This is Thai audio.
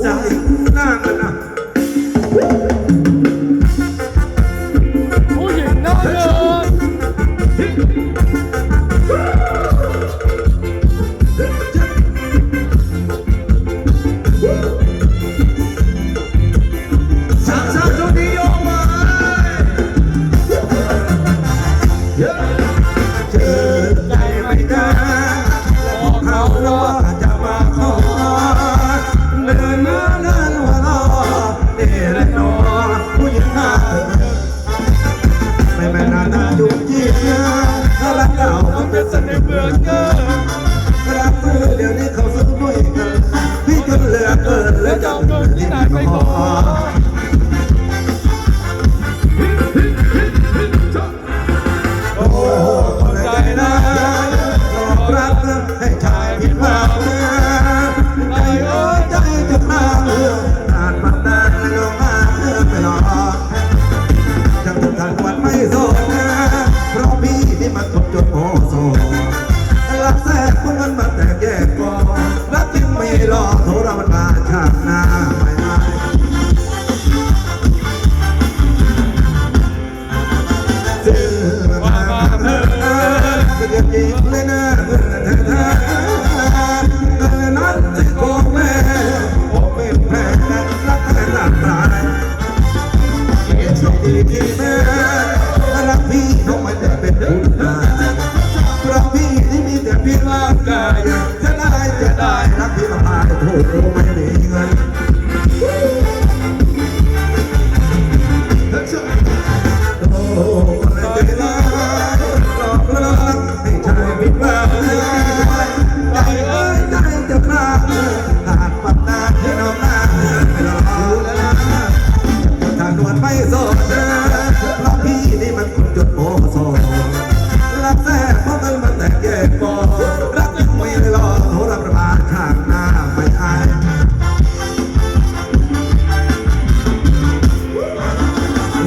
ใรักแท้คนนั้นมัแตกแยกกองรักจริงไม่รอโทรมันมาชาติหน้าไม่ได้ซื้อมาเพื่อนจริเลยนะเพื่นแท้ๆนั้นจะโกงแม่ผมเป็นรักแท้หนัตายเห็นตีที่แม่รักพี่เขาม่ได้เป็น สียดายรักพี่มาตายโอ้ไม่มีเงินโอ้ไม่ป็นไรหลอกลวงให้ใจผิดหวังใจเอ้ยใจจะพลาดหากปัดหน้หน้าถ้างดนไม่สนนะเพราะพี่นี่มันคนจดโมโซรับแท้เพราะมัน